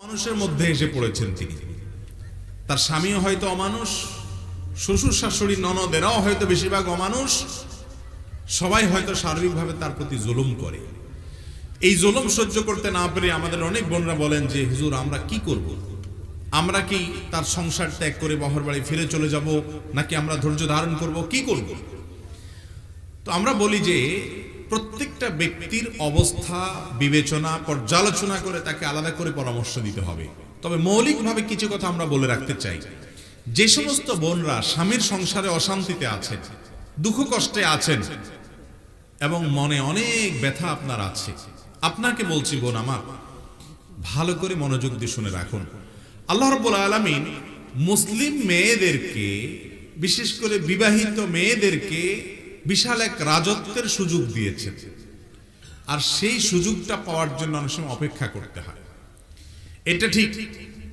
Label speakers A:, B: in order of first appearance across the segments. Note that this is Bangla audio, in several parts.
A: মানুষের মধ্যে এসে পড়েছেন তিনি। তার স্বামীও হয়তো অমানুষ, শ্বশুর শাশুড়ি ননদেরাও হয়তো বেশিরভাগ অমানুষ। সবাই হয়তো শারীরিকভাবে তার প্রতি জুলুম করে। এই জুলুম সহ্য করতে না পেরে আমাদের অনেক বোনরা বলেন যে, হুজুর, আমরা কি করব। আমরা কি তার সংসার ত্যাগ করে বহর বাড়ি ফিরে চলে যাব? নাকি আমরা ধৈর্য ধারণ করব? কি করব? তো আমরা বলি যে প্রত্যেকটা ব্যক্তির অবস্থা, বিবেচনা, পর্যালোচনা করে তাকে আলাদা করে পরামর্শ দিতে হবে। তবে মৌলিকভাবে কিছু কথা আমরা বলে রাখতে চাই। যে সমস্ত বোনরা স্বামীর সংসারে অশান্তিতে আছেন, দুঃখ কষ্টে আছেন, এবং মনে অনেক ব্যথা আপনার আছে, আপনাকে বলছি বোন আমার, ভালো করে মনোযোগ দিয়ে শুনে রাখুন। আল্লাহ রব্বুল আলমিন মুসলিম মেয়েদেরকে, বিশেষ করে বিবাহিত মেয়েদেরকে বিশাল এক রাজত্বের সুযোগ দিয়েছেন আর সেই সুযোগটা পাওয়ার জন্য অনেক সময় অপেক্ষা করতে হয়। এটা ঠিক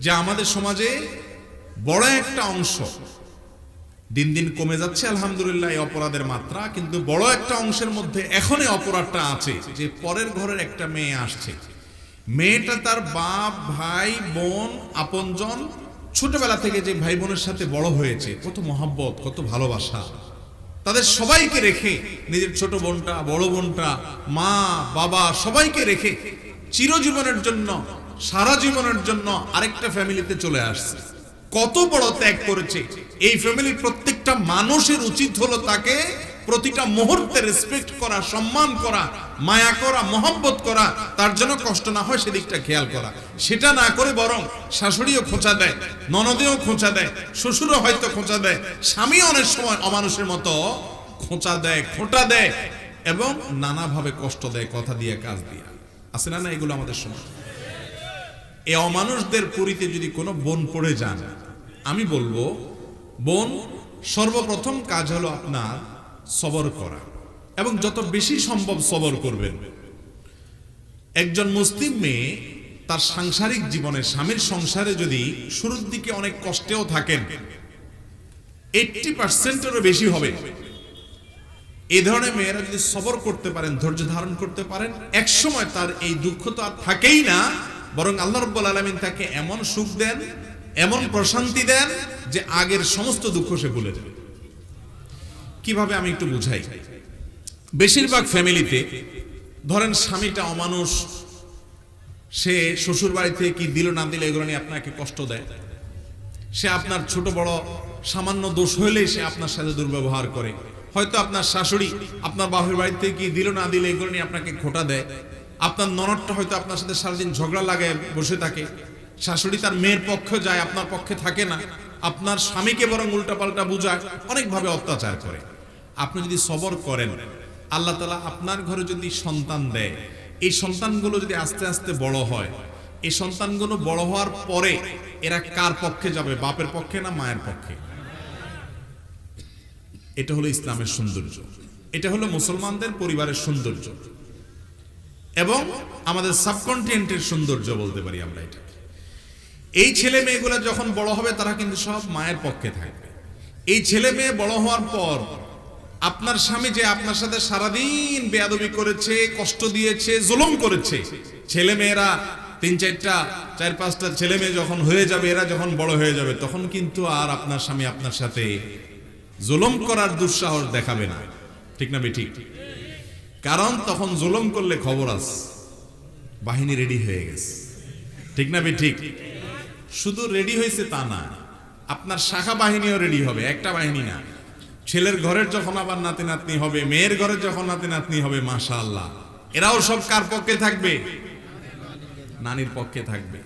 A: যে আমাদের সমাজে বড় একটা অংশ দিন দিন কমে যাচ্ছে, আলহামদুলিল্লাহ, এই অপরাধের মাত্রা। কিন্তু বড় একটা অংশের মধ্যে এখনই অপরাধটা আছে যে পরের ঘরের একটা মেয়ে আসছে। মেয়েটা তার বাপ, ভাই, বোন, আপনজন ছোটবেলা থেকে যে ভাই বোনের সাথে বড় হয়েছে, কত মহাব্বত, কত ভালোবাসা। তাদের সবাইকে রেখে, নিজের ছোট বোনটা, বড় বোনটা, মা, বাবা, সবাইকে রেখে চিরজীবনের জন্য, সারা জীবনের জন্য আরেকটা ফ্যামিলিতে চলে আসছে। কত বড় ত্যাগ করেছে। এই ফ্যামিলির প্রত্যেকটা মানুষের উচিত হলো তাকে প্রতিটা মুহূর্তে রেসপেক্ট করা, সম্মান করা, মায়া করা, মহব্বত করা, তার জন্য কষ্ট না হয় সেদিকটা খেয়াল করা। সেটা না করে বরং শাশুড়িও খোঁচা দেয়, ননদেও খোঁচা দেয়, শ্বশুরও হয়তো খোঁচা দেয়, স্বামী অনেক সময় অমানুষের মতো খোঁচা দেয়, খোঁটা দেয় এবং নানাভাবে কষ্ট দেয়, কথা দিয়ে, কাজ দিয়ে। আছে না না এগুলো আমাদের সময় এই অমানুষদের পুরীতে যদি কোনো বোন পড়ে যান, আমি বলব, বোন, সর্বপ্রথম কাজ হলো আপনার সবর করা এবং যত বেশি সম্ভব সবর করবেন। একজন মুসলিম মেয়ে তার সাংসারিক জীবনে স্বামীর সংসারে যদি শুরুর দিকে অনেক কষ্টেও থাকেন এইটটি পার্সেন্টেরও বেশি হবে। এই ধরনের মেয়েরা যদি সবর করতে পারেন, ধৈর্য ধারণ করতে পারেন এক সময় তার এই দুঃখ তো আর থাকেই না, বরং আল্লাহ রব্বুল আলমিন তাকে এমন সুখ দেন, এমন প্রশান্তি দেন যে আগের সমস্ত দুঃখ সে ভুলে যাবে। কীভাবে আমি একটু বুঝাই? বেশিরভাগ ফ্যামিলিতে ধরেন স্বামীটা অমানুষ, সে শ্বশুর বাড়িতে কি দিল না দিলে এগুলো নিয়ে আপনাকে কষ্ট দেয়। সে আপনার ছোট বড় সামান্য দোষ হইলেই সে আপনার সাথে দুর্ব্যবহার করে। হয়তো আপনার শাশুড়ি আপনার বাপের বাড়িতে কি দিল না দিলে এগুলো নিয়ে আপনাকে খোটা দেয়। আপনার ননদটা হয়তো আপনার সাথে সারাদিন ঝগড়া লাগায় বসে থাকে। শাশুড়ি তার মেয়ের পক্ষে যায়, আপনার পক্ষে থাকে না। আপনার স্বামীকে বরং উল্টাপাল্টা বুঝায়, অনেকভাবে অত্যাচার করে। আপনি যদি সবর করেন, আল্লাহ তালা আপনার ঘরে যদি সন্তান দেয়, এই সন্তানগুলো যদি আস্তে আস্তে বড় হয়, এই সন্তানগুলো বড় হওয়ার পরে এরা কার পক্ষে যাবে, বাপের পক্ষে না মায়ের পক্ষে? এটা হলো ইসলামের সৌন্দর্য। এটা হলো মুসলমানদের পরিবারের সৌন্দর্য। এবং আমাদের সাবকন্টিনেন্টের সৌন্দর্য বলতে পারি আমরা এটা এই ছেলে মেয়েগুলো যখন বড় হবে, তারা কিন্তু সব মায়ের পক্ষে থাকবে। এই ছেলে মেয়ে বড় হওয়ার পর আপনার স্বামী যে আপনার সাথে সারাদিন বেয়াদবি করেছে, কষ্ট দিয়েছে, জুলুম করেছে, ছেলে মেয়েরা তিন চারটা, চার পাঁচটা ছেলে মেয়ে যখন হয়ে যাবে, এরা যখন বড় হয়ে যাবে, তখন কিন্তু আর আপনার স্বামী আপনার সাথে জুলুম করার দুঃসাহস দেখাবে না। ঠিক না ঠিক কারণ তখন জুলুম করলে খবর আস বাহিনী রেডি হয়ে গেছে। ঠিক না ঠিক শুধু রেডি হয়েছে তা না, আপনার শাখা বাহিনীও রেডি হবে, একটা বাহিনী না। ছেলের ঘরের যখন আবার নাতি নাতনি হবে, মেয়ের ঘরের যখন নাতি নাতনি হবে মাশা আল্লাহ এরাও সব কার পক্ষে থাকবে? নানির পক্ষে থাকবে।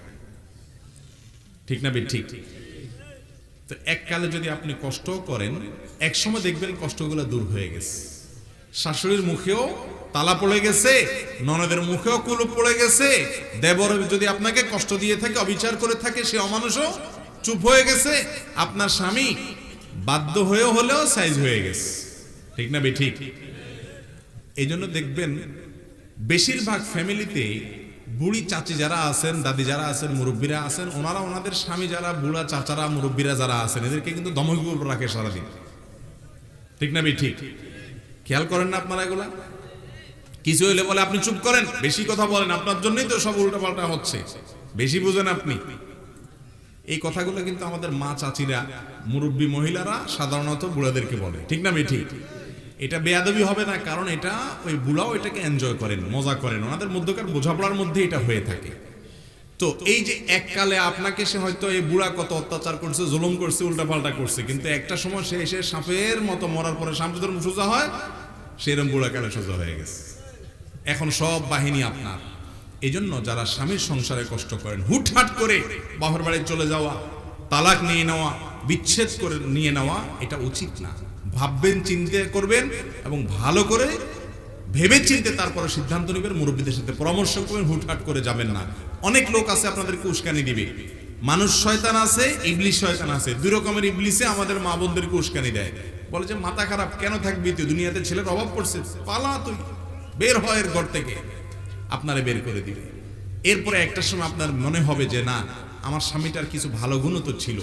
A: ঠিক না বে ঠিক। তো এককালে যদি আপনি কষ্ট করেন এক সময় দেখবেন কষ্টগুলো দূর হয়ে গেছে। শাশুড়ির মুখেও তালা পড়ে গেছে, ননদের মুখেও কুলুপ পড়ে গেছে। দেবর যদি আপনাকে কষ্ট দিয়ে থাকে, অবিচার করে থাকে, সে অমানুষও চুপ হয়ে গেছে। আপনার স্বামী বাধ্য হয়েও হলেও সাইজ হয়ে গেছে। ঠিক না বে ঠিক। এই জন্য দেখবেন, বেশিরভাগ ফ্যামিলিতে বুড়ি চাচি যারা আছেন, দাদি যারা আছেন, মুরব্বীরা আছেন, ওনারা ওনাদের স্বামী যারা, বুড়া চাচারা, মুরব্বীরা যারা আছেন, এদেরকে কিন্তু দমক রাখে সারাদিন। ঠিক না বে ঠিক। খেয়াল করেন না আপনারা এগুলা? কিছু হইলে বলে, আপনি চুপ করেন। বেশি কথা বলেন, আপনার জন্যই তো সব উল্টাপাল্টা হচ্ছে। বেশি বুঝেন আপনি। এই কথাগুলো কিন্তু আমাদের মা চাচিরা, মুরব্বী মহিলারা সাধারণত বুড়াদেরকে বলে। ঠিক না ঠিক এটা বেয়াদবি হবে না, কারণ এটা ওই বুড়াও এটাকে এনজয় করেন, মজা করেন। ওনাদের মধ্যকার বোঝাপড়ার মধ্যে এটা হয়ে থাকে। তো এই যে এককালে আপনাকে সে হয়তো এই বুড়া কত অত্যাচার করছে, জুলুম করছে, উল্টাপাল্টা করছে, কিন্তু একটা সময় সে এসে সাপের মতো মরার পরে সামনে ধরুন সোজা হয় সেরকম বুড়া কালে সোজা হয়ে গেছে? এখন সব বাহিনী আপনার। এই জন্য যারা স্বামীর সংসারে কষ্ট করেন, হুটহাট করে বাপের বাড়ি চলে যাওয়া, তালাক নিয়ে নেওয়া, বিচ্ছেদ করে নিয়ে নেওয়া, এটা উচিত না। ভাববেন, চিন্তা করবেন এবং ভালো করে ভেবে চিনতে তারপরে সিদ্ধান্ত নেবেন, মুরব্বীদের সাথে পরামর্শ করবেন, হুটহাট করে যাবেন না। অনেক লোক আছে আপনাদেরকে উস্কানি দিবে। মানুষ শয়তান আছে, ইবলিশ শয়তান আছে। দুই রকমের ইবলিসে আমাদের মা বোনদেরকে উস্কানি দেয়। বলে যে, মাথা খারাপ, কেন থাকবি তুই? দুনিয়াতে ছেলের অভাব পড়ছে। পালা তুই। বের হয় এর ঘর থেকে। আপনারা বের করে দিবে। এরপরে একটা সময় আপনার মনে হবে যে, না, আমার স্বামীটার কিছু ভালো গুণও তো ছিল।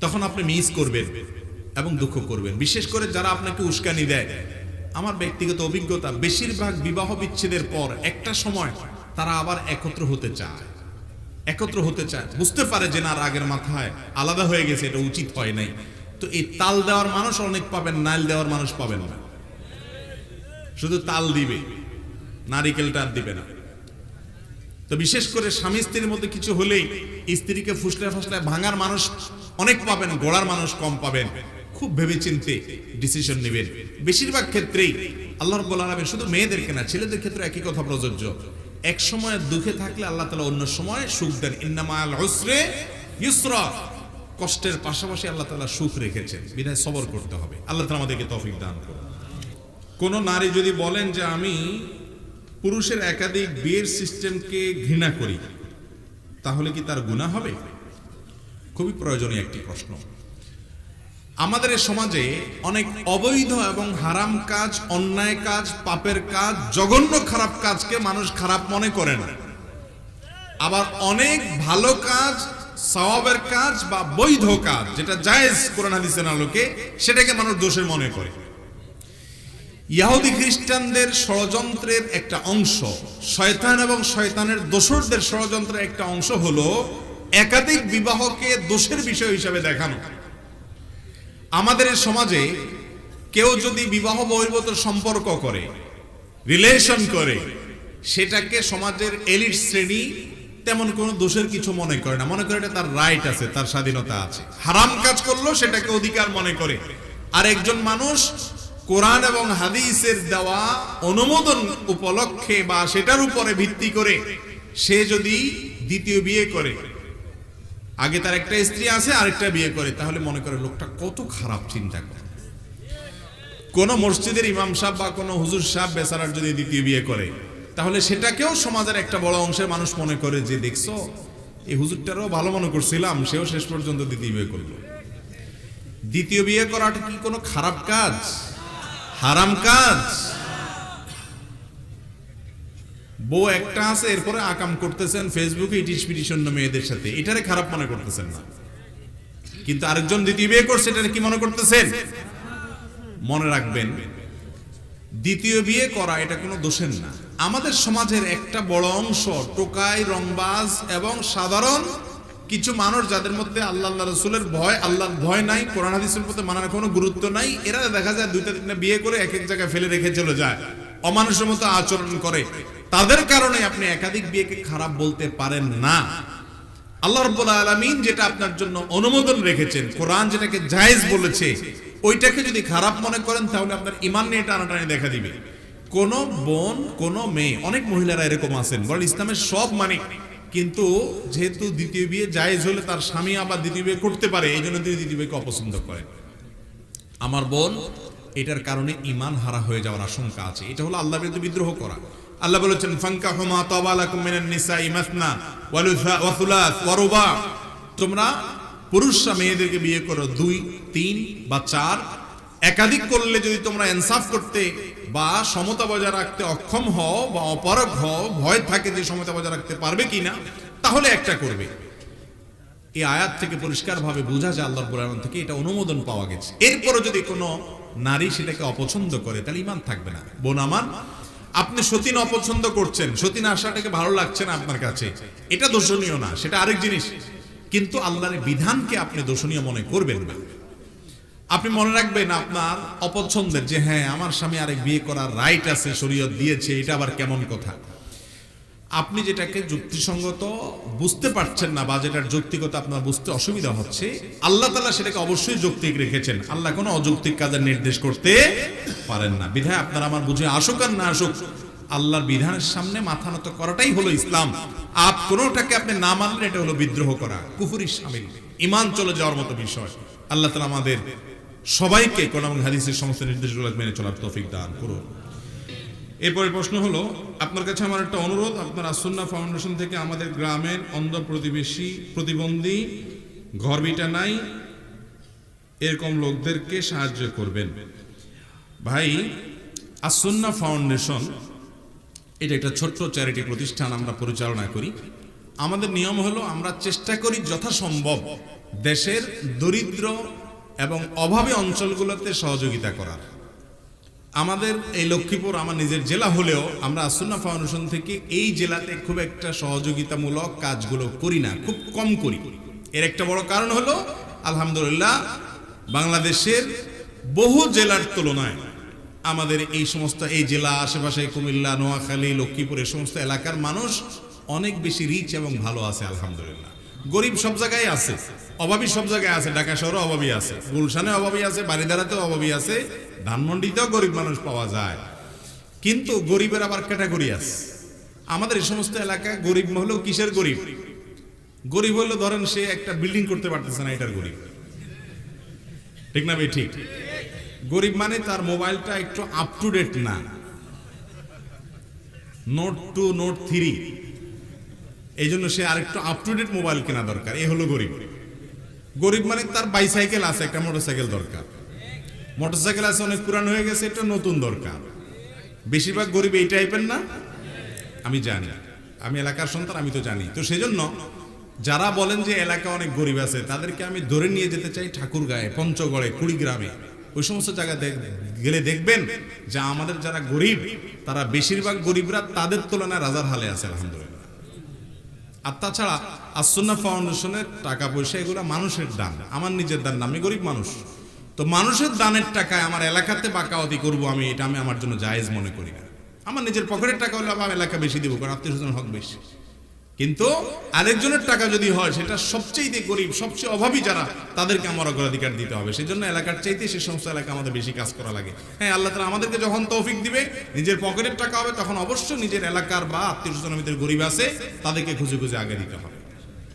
A: তখন আপনি মিস করবেন এবং দুঃখ করবেন। বিশেষ করে যারা আপনাকে উস্কানি দেয়। আমার ব্যক্তিগত অভিজ্ঞতা, বেশিরভাগ বিবাহ বিচ্ছেদের পর একটা সময় তারা আবার একত্র হতে চায়। একত্র হতে চায়। বুঝতে পারে যে, না, রাগের মাথায় আলাদা হয়ে গেছে, এটা উচিত হয় নাই। তো এই তাল দেওয়ার মানুষ অনেক পাবেন, নাইল দেওয়ার মানুষ পাবেন না। শুধু তাল দিবে। নারিকেলটা আর দিবে না। তো বিশেষ করে স্বামী স্ত্রীর মধ্যে কিছু হলেই স্ত্রীকে ফুসলে ফুসলে ভাঙার মানুষ অনেক পাবেন, গোড়ার মানুষ কম পাবেন। খুব ভেবে চিনতে ডিসিশন নেবেন। বেশিরভাগ ক্ষেত্রেই আল্লাহ রব্বুল আলামিন শুধু মেয়েদেরকে না, ছেলেদের ক্ষেত্রে একই কথা প্রযোজ্য। এক সময় দুঃখে থাকলে আল্লাহ তাআলা অন্য সময় সুখ দেন। ইন্নামাল উসরে ইউসরা। কষ্টের পাশাপাশি আল্লাহ তাআলা সুখ রেখেছেন। বিধায় সবর করতে হবে। আল্লাহ তাআলা আমাদেরকে তৌফিক দান করুন। কোন নারী যদি বলেন যে আমি পুরুষের একাধিক বিয়ের সিস্টেমকে ঘৃণা করি, তাহলে কি তার গুণা হবে? খুবই প্রয়োজনীয় একটি প্রশ্ন। আমাদের সমাজে অনেক অবৈধ এবং হারাম কাজ, অন্যায় কাজ, পাপের কাজ, জঘন্য খারাপ কাজকে মানুষ খারাপ মনে করে না আবার অনেক ভালো কাজ, সওয়াবের কাজ বা বৈধ কাজ, যেটা জায়েজ করে কোরআন হাদিসের আলোকে, সেটাকে মানুষ দোষের মনে করে। ইহুদি খ্রিস্টানদের ষড়যন্ত্রের একটা অংশ, শয়তান এবং শয়তানের দোষরদের ষড়যন্ত্রের একটা অংশ হলো একাধিক বিবাহকে দোষের বিষয় হিসাবে দেখানো। আমাদের সমাজে কেউ যদি বিবাহ বহির্ভূত সম্পর্ক করে রিলেশন করে, সেটাকে সমাজের এলিট শ্রেণি তেমন কোনো দোষের কিছু মনে করে না। মনে করে এটা তার রাইট আছে, তার স্বাধীনতা আছে। হারাম কাজ করল সেটাকে অধিকার মনে করে। আর একজন মানুষ কোরআন এবং হাদিসের দেওয়া অনুমোদন উপলক্ষে বা সেটার উপরে ভিত্তি করে সে যদি দ্বিতীয় বিয়ে করে, আগে তার একটা স্ত্রী আছে, আরেকটা বিয়ে করে, তাহলে মনে করে লোকটা কত খারাপ চিন্তা করে। কোন মসজিদের ইমাম সাহেব বা কোনো হুজুর সাহেব বেচারার যদি দ্বিতীয় বিয়ে করে, তাহলে সেটাকেও সমাজের একটা বড় অংশের মানুষ মনে করে যে, দেখছ, এই হুজুরটারও ভালো মনে করছিলাম, সেও শেষ পর্যন্ত দ্বিতীয় বিয়ে করল। দ্বিতীয় বিয়ে করাটা কি কোনো খারাপ কাজ? হারাম কাজ। বউ একটা আছে, এরপরে আকাম করতেছেন ফেসবুকে ইটিস পিটিশন মেয়েদের সাথে। এটারে খারাপ মনে করতেছেন না। কিন্তু আরেকজন দ্বিতীয় বিয়ে করছে এটা কি মনে করতেছেন? মনে রাখবেন, দ্বিতীয় বিয়ে করা, এটা কোনো দোষের না। আমাদের সমাজের একটা বড় অংশ টোকাই রংবাজ এবং সাধারণ কিছু মানুষ যাদের মধ্যে আল্লাহ আল্লাহ রসুলের ভয় আল্লাহর ভয় নাই, কোরআন হাদিসের প্রতি মানার কোনো গুরুত্ব নাই, এরা দেখা যায় দুইটা তিনটা বিয়ে করে এক এক জায়গায় ফেলে রেখে চলে যায়, অমানুষের মতো আচরণ করে। তাদের কারণে আপনি একাধিক বিয়েকে খারাপ বলতে পারেন না। আল্লাহ রব্বুল আলামিন যেটা আপনার জন্য অনুমোদন রেখেছেন, কোরআন যেটাকে জায়েজ বলেছে, ওইটাকে যদি খারাপ মনে করেন, তাহলে আপনার ইমান নিয়ে টানাটানি দেখা দিবে। কোন বোন, কোন মেয়ে, অনেক মহিলারা এরকম আছেন বলেন ইসলামের সব মানে কিন্তু যেহেতু দ্বিতীয় বিয়ে জায়েজ হলে তার স্বামী আবার দ্বিতীয় বিয়ে করতে পারে, এই জন্য তিনি দ্বিতীয় বিয়েকে অপছন্দ করেন। আমার বোন, এটার কারণে ইমান হারা হয়ে যাওয়ার আশঙ্কা আছে। এটা হলো আল্লাহ বিরুদ্ধে বিদ্রোহ করা। আল্লাহ বলেছেন ফাঙ্কা হুমা তাবালাকুম মিনান নিসাই মাসনা ওয়ালুসা ওয়া সুলাস ওয়া রুবা। তোমরা পুরুষরা মেয়েদেরকে বিয়ে করো দুই, তিন বা চার একাধিক করলে যদি তোমরা ইনসাফ করতে বা সমতা বজায় রাখতে অক্ষম হও বা অপারগ হও, ভয় থাকে যে সমতা বজায় রাখতে পারবে কিনা, তাহলে একটা করবে। এই আয়াত থেকে পরিষ্কারভাবে বোঝা যায় আল্লাহর কোরআন থেকে এটা অনুমোদন পাওয়া গেছে। এরপরও যদি কোনো নারী সেটাকে অপছন্দ করে, তাহলে ইমান থাকবে না। বোন আমার, আপনি সতীন অপছন্দ করছেন, সতীন আসাটাকে ভালো লাগছে না আপনার কাছে, এটা দোষণীয় না, সেটা আরেক জিনিস। কিন্তু আল্লাহর বিধানকে আপনি দোষণীয় মনে করবেন না। আপনি মনে রাখবেন আপনার অপছন্দের যে হ্যাঁ আমার স্বামী আরেক বিয়ে করার রাইট আছে, শরীয়ত দিয়েছে, এটা আবার কেমন কথা? আপনি যেটাকে যুক্তিসঙ্গত বুঝতে পারছেন না বা যেটার যৌক্তিকতা আপনার বুঝতে অসুবিধা হচ্ছে, আল্লাহ তালা সেটাকে অবশ্যই যৌক্তিক রেখেছেন। আল্লাহ কোনো অযৌক্তিক কাজের নির্দেশ করতে পারেন না। বিধায় আপনার আমার বুঝে আসুক আর না আসুক, আল্লাহর বিধানের সামনে মাথা নত করাটাই হলো ইসলাম। আপ কোনোটাকে আপনি না মানলে এটা হলো বিদ্রোহ করা, কুফুরির সামিল ইমান চলে যাওয়ার মতো বিষয়। আল্লাহ তালা আমাদের সবাইকে এবং হাদিসের সমস্ত নির্দেশগুলো মেনে চলার তৌফিক দান করুন। এরপরে প্রশ্ন হলো, আপনার কাছে আমার একটা অনুরোধ, আপনার আসন্না ফাউন্ডেশন থেকে আমাদের গ্রামের অন্ধ প্রতিবেশী, প্রতিবন্ধী ঘরবিটা নাই, এরকম লোকদেরকে সাহায্য করবেন। ভাই আসন্না ফাউন্ডেশন, এটা একটা ছোট্ট চ্যারিটি প্রতিষ্ঠান আমরা পরিচালনা করি। আমাদের নিয়ম হলো, আমরা চেষ্টা করি যথাসম্ভব দেশের দরিদ্র এবং অভাবী অঞ্চলগুলোতে সহযোগিতা করার। আমাদের এই লক্ষ্মীপুর আমার নিজের জেলা হলেও আমরা আসন্না ফাউন্ডেশন থেকে এই জেলাতে খুব একটা সহযোগিতামূলক কাজগুলো করি না, খুব কম করি। এর একটা বড় কারণ হলো, আলহামদুলিল্লাহ, বাংলাদেশের বহু জেলার তুলনায় আমাদের এই সমস্ত এই জেলা আশেপাশে কুমিল্লা, নোয়াখালী, লক্ষ্মীপুর এই সমস্ত এলাকার মানুষ অনেক বেশি রিচ এবং ভালো আছে, আলহামদুলিল্লাহ। গরিব সব জায়গায় আছে, অভাবী সব জায়গায় আছে, ঢাকা শহরে অভাবী আছে, গুলশানে অভাবী আছে বাড়িদারাতেও অভাবী আছে, ধানমন্ডিতেও গরিব মানুষ পাওয়া যায়। কিন্তু গরিবের আবার ক্যাটাগরি আছে। আমাদের এই সমস্ত এলাকায় গরিব হলেও কিসের গরিব? গরিব হলো ধরেন সে একটা বিল্ডিং করতে পারতেছে না, এটার গরিব। ঠিক না ভাই, ঠিক? গরিব মানে তার মোবাইলটা একটু আপ টু ডেট না। নোট টু নোট থ্রি এই জন্য সে আরেকটু আপ টু ডেট মোবাইল কেনা দরকার। এ হলো গরিব। গরিব মানে তার বাইসাইকেল আছে, একটা মোটরসাইকেল দরকার। মোটরসাইকেল আছে, অনেক পুরান হয়ে গেছে, এটা নতুন দরকার। বেশিরভাগ গরিব এই টাইপের না? আমি জানি। আমি এলাকার সন্তান, আমি তো জানি। তো সেজন্য যারা বলেন যে এলাকা অনেক গরিব আছে, তাদেরকে আমি ধরে নিয়ে যেতে চাই ঠাকুরগাঁয়ে, পঞ্চগড়ে, কুড়িগ্রামে। ওই সমস্ত জায়গায় দেখ- গেলে দেখবেন যে আমাদের যারা গরিব, তারা বেশিরভাগ গরিবরা তাদের তুলনায় রাজার হালে আছে, আলহামদুলিল্লাহ। আর তাছাড়া আসন্না ফাউন্ডেশনের টাকা পয়সা এগুলো মানুষের দান। আমার নিজের দান আমি গরিব মানুষ। তো মানুষের দানের টাকায় আমার এলাকাতে বাকাওয়াতি করব আমি, এটা আমি আমার জন্য জায়েজ মনে করি না। আমার নিজের পকেটের টাকা হলে আমার এলাকা বেশি দেবো, কারণ আত্মীয় স্বজন হক বেশি। কিন্তু আরেকজনের টাকা যদি হয়, সেটা সবচেয়ে গরিব, সবচেয়ে অভাবী যারা, তাদেরকে আমার অগ্রাধিকার দিতে হবে। সেই জন্য এলাকার চাইতে সে সমস্ত এলাকা আমাদের বেশি কাজ করা লাগে। হ্যাঁ আল্লাহ তালা আমাদেরকে যখন তৌফিক দিবে, নিজের পকেটের টাকা হবে, তখন অবশ্যই নিজের এলাকার বা আত্মীয় ভিতরে গরিব আছে, তাদেরকে খুঁজে খুঁজে আগে দিতে হবে।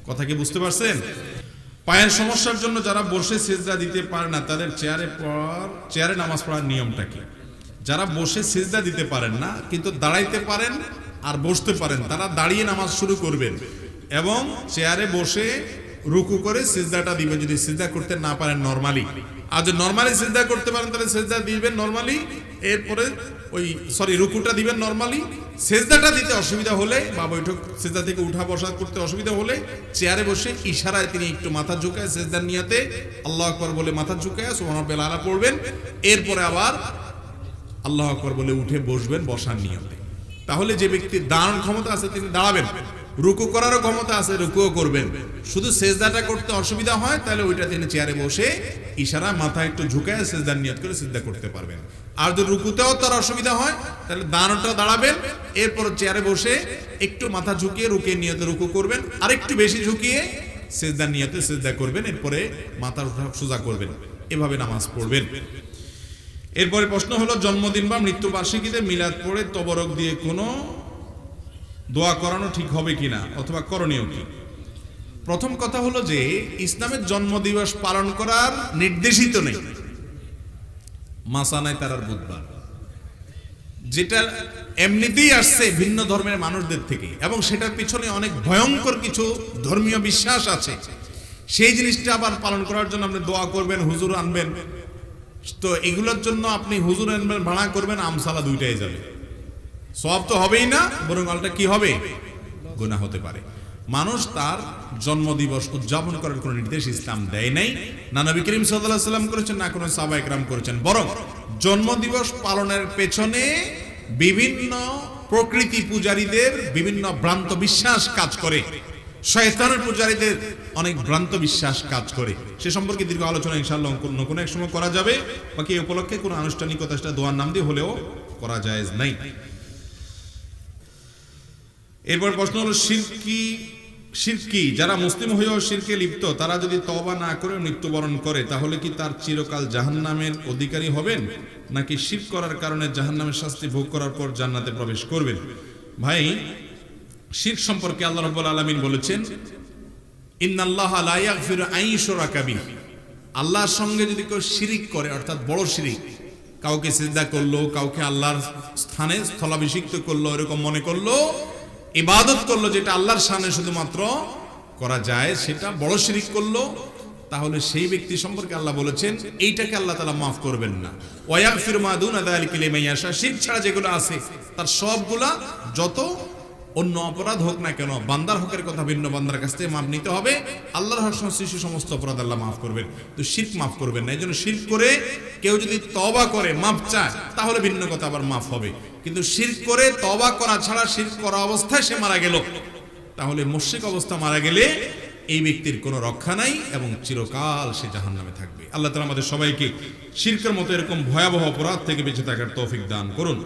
A: কথা কি বুঝতে পারছেন? পায়ের সমস্যার জন্য যারা বসে সেজদা দিতে পারে না, তাদের চেয়ারে পড়ার চেয়ারে নামাজ পড়ার নিয়মটা কি? যারা বসে সেজদা দিতে পারেন না, কিন্তু দাঁড়াইতে পারেন আর বসতে পারেন। তারা দাঁড়িয়ে নামাজ শুরু করবেন এবং চেয়ারে বসে রুকু করে সেজদাটা দিবেন। যদি সেজদা করতে না পারেন নর্মালি আর যদি নর্মালি সেজদা করতে পারেন, তাহলে সেজদা দিবেন নর্মালি এরপরে ওই সরি রুকুটা দিবেন নর্মালি সেজদাটা দিতে অসুবিধা হলে বা বৈঠক, সেজদা থেকে উঠা বসা করতে অসুবিধা হলে চেয়ারে বসে ইশারায় তিনি একটু মাথা ঝুঁকায় সেজদার নিয়াতে আল্লাহ আকবর বলে মাথা ঝুঁকায় সোহান বেলা পড়বেন। এরপরে আবার আল্লাহ আকবর বলে উঠে বসবেন বসার নিয়মে তাহলে যে ব্যক্তির দাঁড়ানোর ক্ষমতা আছে তিনি দাঁড়াবেন। রুকু করারও ক্ষমতা আছে, রুকুও করবেন। শুধু সেজদাটা করতে অসুবিধা হয়, তাহলে ওইটা তিনি চেয়ারে বসে ইশারা মাথা একটু ঝুঁকায় সেজদার নিয়ত করে সেজদা করতে পারবেন। আর যদি রুকুতেও তার অসুবিধা হয়, তাহলে দাঁড়ানোটা দাঁড়াবেন। এরপর চেয়ারে বসে একটু মাথা ঝুঁকিয়ে রুকে নিয়তে রুকু করবেন। আর একটু বেশি ঝুঁকিয়ে সেজদার নিয়তে সেজদা করবেন। এরপরে মাথা সোজা করবেন। এভাবে নামাজ পড়বেন। এরপরে প্রশ্ন হলো, জন্মদিন বা মৃত্যুবার্ষিকীতে মিলাদ পড়ে তবরক দিয়ে কোনো দোয়া করানো ঠিক হবে কিনা অথবা করণীয় কি? প্রথম কথা হলো যে, ইসলামের জন্মদিবস পালন করার নির্দেশিত নেই। মাসানায় তারার বুধবার। যেটা এমনিতেই আসছে ভিন্ন ধর্মের মানুষদের থেকে, এবং সেটার পিছনে অনেক ভয়ঙ্কর কিছু ধর্মীয় বিশ্বাস আছে। সেই জিনিসটা আবার পালন করার জন্য আপনি দোয়া করবেন, হুজুর আনবেন। তো এগুলোর জন্য আপনি হুজুর আনবেন ভাড়া করবেন, আমসালা দুইটাই যাবে। সব তো হবেই না, বরং আলটা কি হবে? গুণা হতে পারে। মানুষ তার জন্মদিবস উদযাপন করার কোনো নির্দেশ ইসলাম দেয় নাই, না নবী করিম সাল্লাম করেছেন, না কোনো সাবা একরাম করেছেন। বরং জন্মদিবস পালনের পেছনে বিভিন্ন প্রকৃতি পূজারীদের বিভিন্ন ভ্রান্ত বিশ্বাস কাজ করে। শয়তানের পূজারীদের অনেক ভ্রান্ত বিশ্বাস কাজ করে। সে সম্পর্কে দীর্ঘ আলোচনা ইনশাআল্লাহ অন্য কোনো এক সময় করা যাবে। বাকি এই উপলক্ষে কোনো আনুষ্ঠানিকতা সেটা দোয়ার নাম দিয়ে হলেও করা যায় নাই। এরপর প্রশ্ন হলো, শিরকি শিরকি, যারা মুসলিম হয়েও শিরকে লিপ্ত, তারা যদি তওবা না করে মৃত্যুবরণ করে, তাহলে কি তার চিরকাল জাহান্নামের অধিকারী হবেন? নাকি শির করার কারণে জাহান্নামের শাস্তি ভোগ করার পর জান্নাতে প্রবেশ করবেন? ভাই শির সম্পর্কে আল্লাহ রাব্বুল আলামিন বলেছেন, ইন্নাল্লাহ লা ইয়াগফিরু আন ইউশরাকা বিহি। আল্লাহর সঙ্গে যদি কেউ শিরিক করে, অর্থাৎ বড় শিরিক, কাউকে সিজদা করল, কাউকে আল্লাহর স্থানে স্থলাভিষিক্ত করল, এরকম মনে করল, ইবাদত করল, যেটা আল্লাহর সামনে শুধুমাত্র করা যায়, সেটা বড় শিরিক করল, তাহলে সেই ব্যক্তি সম্পর্কে আল্লাহ বলেছেন, এইটাকে আল্লাহ তালা মাফ করবেন না। ওয়াক ফিরমাদুন আদালিক লিমাইয়াশা শির ছাড়া যেগুলো আছে, তার সবগুলা যত অন্য অপরাধ হোক না কেন, বান্দার হকের কথা ভিন্ন বান্দার কাছ থেকে মাপ নিতে হবে। আল্লাহর হক শিশু সমস্ত অপরাধ আল্লাহ মাফ করবেন। তো শির্ক মাফ করবেন না এই জন্য শির্ক করে কেউ যদি তবা করে মাপ চায়, তাহলে ভিন্ন কথা আবার মাফ হবে। কিন্তু শির্ক করে তবা করা ছাড়া শির্ক করা অবস্থায় সে মারা গেল। তাহলে মুশরিক অবস্থা মারা গেলে এই ব্যক্তির কোনো রক্ষা নাই এবং চিরকাল সে জাহান্নামে থাকবে। আল্লাহ তালা আমাদের সবাইকে শির্কের মতো এরকম ভয়াবহ অপরাধ থেকে বেঁচে থাকার তৌফিক দান করুন।